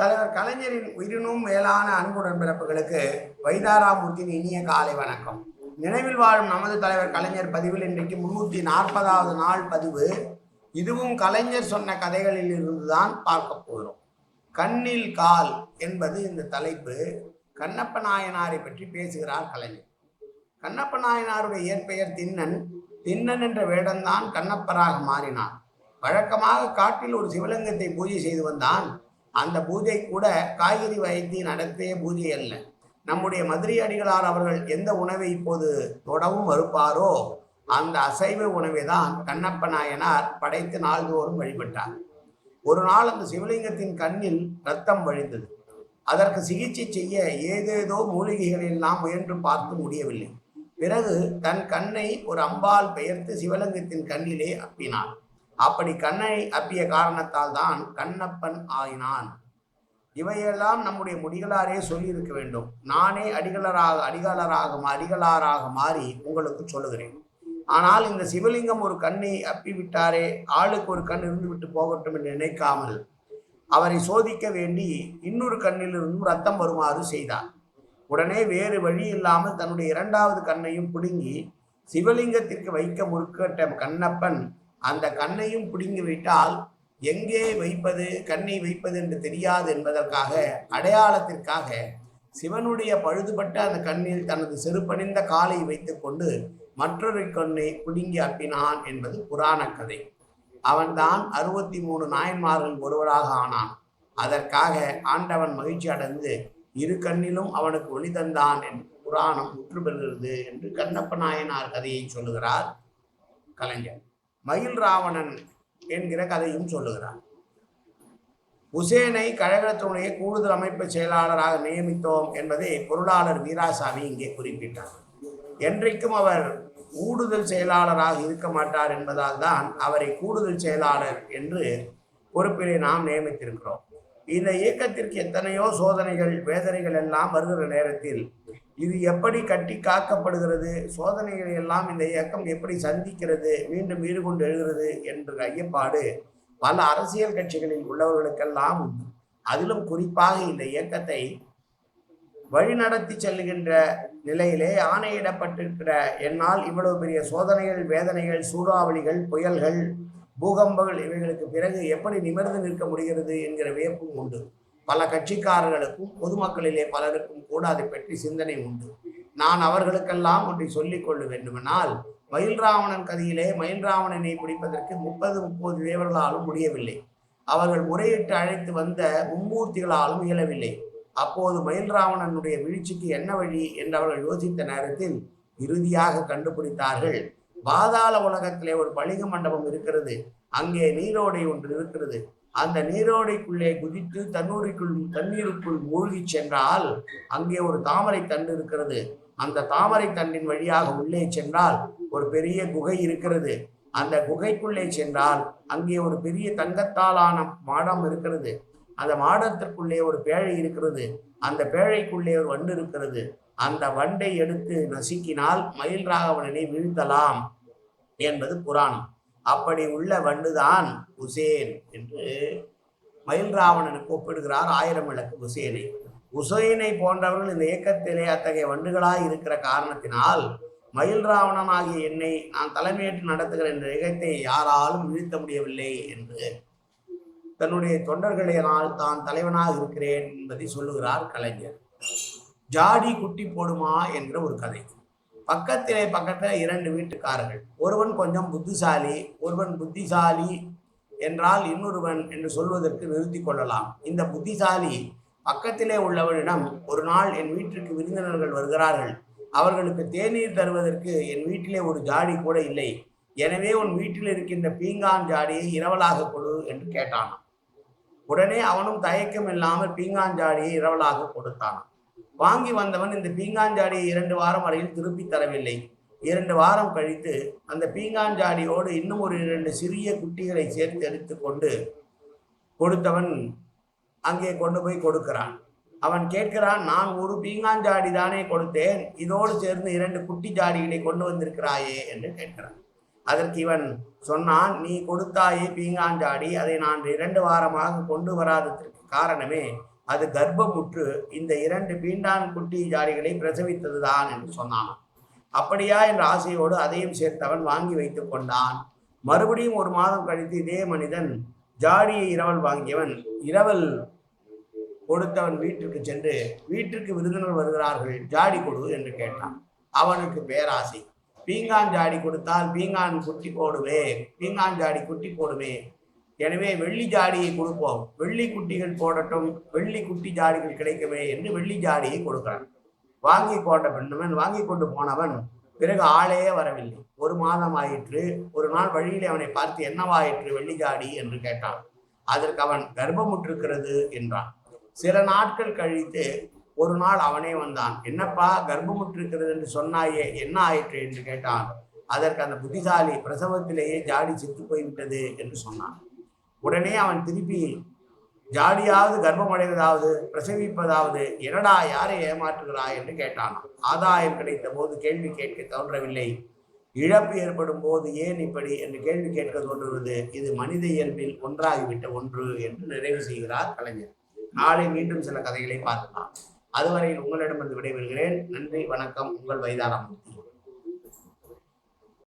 தலைவர் கலைஞரின் உயிரினும் மேலான அன்புடன் பிறப்புகளுக்கு வைதாராமூர்த்தியின் இனிய காலை வணக்கம். நினைவில் வாழும் நமது தலைவர் கலைஞர் பதிவில் இன்றைக்கு முன்னூற்றி நாற்பதாவது நாள் பதிவு. இதுவும் கலைஞர் சொன்ன கதைகளில் இருந்துதான் பார்க்க போகிறோம். கண்ணில் கால் என்பது இந்த தலைப்பு. கண்ணப்ப நாயனாரை பற்றி பேசுகிறார் கலைஞர். கண்ணப்ப நாயனாருடைய இயற்பெயர் திண்ணன் திண்ணன் என்ற வேடம்தான் கண்ணப்பராக மாறினான். வழக்கமாக காட்டில் ஒரு சிவலிங்கத்தை பூஜை செய்து வந்தான். அந்த பூஜை கூட காய்கறி வைத்து நடத்திய பூஜை அல்ல. நம்முடைய மதுரை அடிகளார் அவர்கள் எந்த உணவை இப்போது தொடவும் மறுப்பாரோ அந்த அசைவ உணவை தான் கண்ணப்ப நாயனார் படைத்து நாள்தோறும் வழிபட்டார். ஒரு நாள் அந்த சிவலிங்கத்தின் கண்ணில் ரத்தம் வழிந்தது. அதற்கு சிகிச்சை செய்ய ஏதேதோ மூலிகைகள் எல்லாம் முயன்று பார்த்து முடியவில்லை. பிறகு தன் கண்ணை ஒரு அம்பால் பெயர்த்து சிவலிங்கத்தின் கண்ணிலே அப்பினான் அப்படி கண்ணை அப்பிய காரணத்தால் தான் கண்ணப்பன் ஆயினான். இவையெல்லாம் நம்முடைய முடிகளாரே சொல்லியிருக்க வேண்டும். நானே அடிகளராக அடிகளராக அடிகளாராக மாறி உங்களுக்கு சொல்லுகிறேன். ஆனால் இந்த சிவலிங்கம் ஒரு கண்ணை அப்பி விட்டாரே ஆளுக்கு ஒரு கண் இருந்து விட்டு போகட்டும் என்று நினைக்காமல் அவரை சோதிக்க வேண்டி இன்னொரு கண்ணிலிருந்தும் ரத்தம் வருமாறு செய்தார். உடனே வேறு வழி இல்லாமல் தன்னுடைய இரண்டாவது கண்ணையும் பிடுங்கி சிவலிங்கத்திற்கு வைக்க முற்கட்ட கண்ணப்பன் அந்த கண்ணையும் பிடுங்கி விட்டால் எங்கே வைப்பது கண்ணை வைப்பது என்று தெரியாது என்பதற்காக அடையாளத்திற்காக சிவனுடைய பழுதுபட்ட அந்த கண்ணில் தனது செருப்பணிந்த காலை வைத்துக்கொண்டு மற்றொரு கண்ணை பிடுங்கி அப்பினான் என்பது புராண கதை. அவன்தான் அறுபத்தி மூணு நாயன்மார்கள் ஒருவராக ஆனான். அதற்காக ஆண்டவன் மகிழ்ச்சி அடைந்து இரு கண்ணிலும் அவனுக்கு ஒளி தந்தான் என்று புராணம் முற்று பெறுகிறது என்று கண்ணப்ப நாயனார் கதையை சொல்லுகிறார் கலைஞர். மயில் ராவணன் என்கிற கதையும் சொல்லுகிறார். உசேனை கழகத்தினுடைய கூடுதல் அமைப்பு செயலாளராக நியமித்தோம் என்பதை பொருளாளர் வீராசாமி இங்கே குறிப்பிட்டார். என்றைக்கும் அவர் கூடுதல் செயலாளராக இருக்க மாட்டார் என்பதால் தான் அவரை கூடுதல் செயலாளர் என்று பொறுப்பிலே நாம் நியமித்திருக்கிறோம். இந்த இயக்கத்திற்கு எத்தனையோ சோதனைகள் வேதனைகள் எல்லாம் வருகிற நேரத்தில் இது எப்படி கட்டி காக்கப்படுகிறது? சோதனைகளை எல்லாம் இந்த இயக்கம் எப்படி சந்திக்கிறது? மீண்டும் ஈடுகொண்டு எழுகிறது என்ற ஐயப்பாடு பல அரசியல் கட்சிகளில் உள்ளவர்களுக்கெல்லாம் உண்டு. அதிலும் குறிப்பாக இந்த இயக்கத்தை வழிநடத்தி செல்லுகின்ற நிலையிலே ஆணையிடப்பட்டிருக்கிற என்னால் இவ்வளவு பெரிய சோதனைகள் வேதனைகள் சூறாவளிகள் புயல்கள் பூகம்பங்கள் இவைகளுக்கு பிறகு எப்படி நிமிர்ந்து நிற்க முடிகிறது என்கிற வியப்பும் உண்டு. பல கட்சிக்காரர்களுக்கும் பொதுமக்களிலே பலருக்கும் கூட அதை பற்றி சிந்தனை உண்டு. நான் அவர்களுக்கெல்லாம் ஒன்றை சொல்லிக் கொள்ள வேண்டுமென்றால் மயில் ராவணன் கதையிலே மயில் ராவணனை பிடிப்பதற்கு முப்பது முப்பது தேவர்களாலும் முடியவில்லை. அவர்கள் முறையிட்டு அழைத்து வந்த மும்மூர்த்திகளாலும் இயலவில்லை. அப்போது மயில் ராவணனுடைய வீழ்ச்சிக்கு என்ன வழி என்று அவர்கள் யோசித்த நேரத்தில் இறுதியாக கண்டுபிடித்தார்கள். பாதாள உலகத்திலே ஒரு பளிக மண்டபம் இருக்கிறது. அங்கே நீரோடை ஒன்று இருக்கிறது. அந்த நீரோடைக்குள்ளே குதித்து தண்ணூருக்குள் தண்ணீருக்குள் மூழ்கி சென்றால் அங்கே ஒரு தாமரை தண்டு இருக்கிறது. அந்த தாமரை தண்டின் வழியாக உள்ளே சென்றால் ஒரு பெரிய குகை இருக்கிறது. அந்த குகைக்குள்ளே சென்றால் அங்கே ஒரு பெரிய தங்கத்தாலான மாடம் இருக்கிறது. அந்த மாடத்திற்குள்ளே ஒரு பேழை இருக்கிறது. அந்த பேழைக்குள்ளே ஒரு வண்டு இருக்கிறது. அந்த வண்டை எடுத்து நசுக்கினால் மயில் ராகவனனை வீழ்த்தலாம் என்பது புராணம். அப்படி உள்ள வண்டுதான் உசேன் என்று மயில் ராவணனுக்கு ஒப்பிடுகிறார் ஆயிரம் விளக்கு உசேனை. உசேனை போன்றவர்கள் இந்த இயக்கத்திலே அத்தகைய வண்டுகளாய் இருக்கிற காரணத்தினால் மயில் ராவணன் ஆகிய என்னை நான் தலைமையேற்று நடத்துகிற இந்த இயக்கத்தை யாராலும் வீழ்த்த முடியவில்லை என்று தன்னுடைய தொண்டர்களினால் தான் தலைவனாக இருக்கிறேன் என்பதை சொல்லுகிறார் கலைஞர். ஜாடி குட்டி போடுமா என்கிற ஒரு கதை. பக்கத்திலே பக்கத்தில் இரண்டு வீட்டுக்காரர்கள். ஒருவன் கொஞ்சம் புத்திசாலி ஒருவன் புத்திசாலி என்றால் இன்னொருவன் என்று சொல்வதற்கு நிறுத்தி கொள்ளலாம். இந்த புத்திசாலி பக்கத்திலே உள்ளவனிடம் ஒரு நாள் என் வீட்டிற்கு விருந்தினர்கள் வருகிறார்கள். அவர்களுக்கு தேநீர் தருவதற்கு என் வீட்டிலே ஒரு ஜாடி கூட இல்லை. எனவே உன் வீட்டில் இருக்கின்ற பீங்கான் ஜாடியை இரவலாக கொடு என்று கேட்டானாம். உடனே அவனும் தயக்கம் இல்லாமல் பீங்கான் ஜாடியை இரவலாக கொடுத்தானான் வாங்கி வந்தவன் இந்த பீங்காஞ்சாடியை இரண்டு வாரம் வரையில் திருப்பி தரவில்லை. இரண்டு வாரம் கழித்து அந்த பீங்காஞ்சாடியோடு இன்னும் ஒரு இரண்டு சிறிய குட்டிகளை சேர்த்து எடுத்துக்கொண்டு கொடுத்தவன் அங்கே கொண்டு போய் கொடுக்கிறான். அவன் கேட்கிறான் நான் ஒரு பீங்காஞ்சாடி தானே கொடுத்தேன். இதோடு சேர்ந்து இரண்டு குட்டி ஜாடிகளை கொண்டு வந்திருக்கிறாயே என்று கேட்கிறான். அதற்கு இவன் சொன்னான் நீ கொடுத்தாயே பீங்காஞ்சாடி அதை நான் இரண்டு வாரமாக கொண்டு வராததற்கு காரணமே அது கர்ப்பமுற்று இந்த இரண்டு பீண்டான் குட்டி ஜாடிகளை பிரசவித்ததுதான் என்று சொன்னான். அப்படியா என்ற ஆசையோடு அதையும் சேர்த்தவன் வாங்கி வைத்துக் கொண்டான். மறுபடியும் ஒரு மாதம் கழித்து இதே மனிதன் ஜாடியை இரவல் வாங்கியவன் இரவல் கொடுத்தவன் வீட்டிற்கு சென்று வீட்டிற்கு விருந்தினர் வருகிறார்கள் ஜாடி கொடு என்று கேட்டான். அவனுக்கு பேராசை. பீங்கான் ஜாடி கொடுத்தால் பீங்கான் குட்டி போடுவே பீங்கான் ஜாடி குட்டி போடுவே எனவே வெள்ளி ஜாடியை கொடுப்போம். வெள்ளி குட்டிகள் போடட்டும். வெள்ளி குட்டி ஜாடிகள் கிடைக்கவே என்று வெள்ளி ஜாடியை கொடுக்கிறான். வாங்கி கொண்ட பெண்ணவன் வாங்கி கொண்டு போனவன் பிறகு ஆளே வரவில்லை. ஒரு மாதம் ஆயிற்று. ஒரு நாள் வழியில் அவனை பார்த்து என்னவாயிற்று வெள்ளி ஜாடி? என்று கேட்டான். அதற்கு அவன் கர்ப்பமுற்றிருக்கிறது என்றான். சில நாட்கள் கழித்து ஒரு நாள் அவனே வந்தான். என்னப்பா கர்ப்பமுற்றிருக்கிறது என்று சொன்னாயே என்ன ஆயிற்று? என்று கேட்டான். அதற்கு அந்த புத்திசாலி பிரசவத்திலேயே ஜாடி செத்து போய்விட்டது என்று சொன்னான். உடனே அவன் திருப்பி ஜாடியாவது கர்ப்பமடைவதாவது பிரசவிப்பதாவது என்னடா யாரை ஏமாற்றுகிறாய் என்று கேட்டான். ஆதாயம் கிடைத்த போது கேள்வி கேட்க தோன்றவில்லை. இழப்பு ஏற்படும் போது ஏன் இப்படி என்று கேள்வி கேட்க தோன்றுவது இது மனித இயல்பில் ஒன்றாகிவிட்ட ஒன்று என்று நிறைவு செய்கிறார் கலைஞர். நாளை மீண்டும் சில கதைகளை பார்க்கலாம். அதுவரையில் உங்களிடமிருந்து விடைபெறுகிறேன். நன்றி வணக்கம். உங்கள் வைதாராமூர்த்தி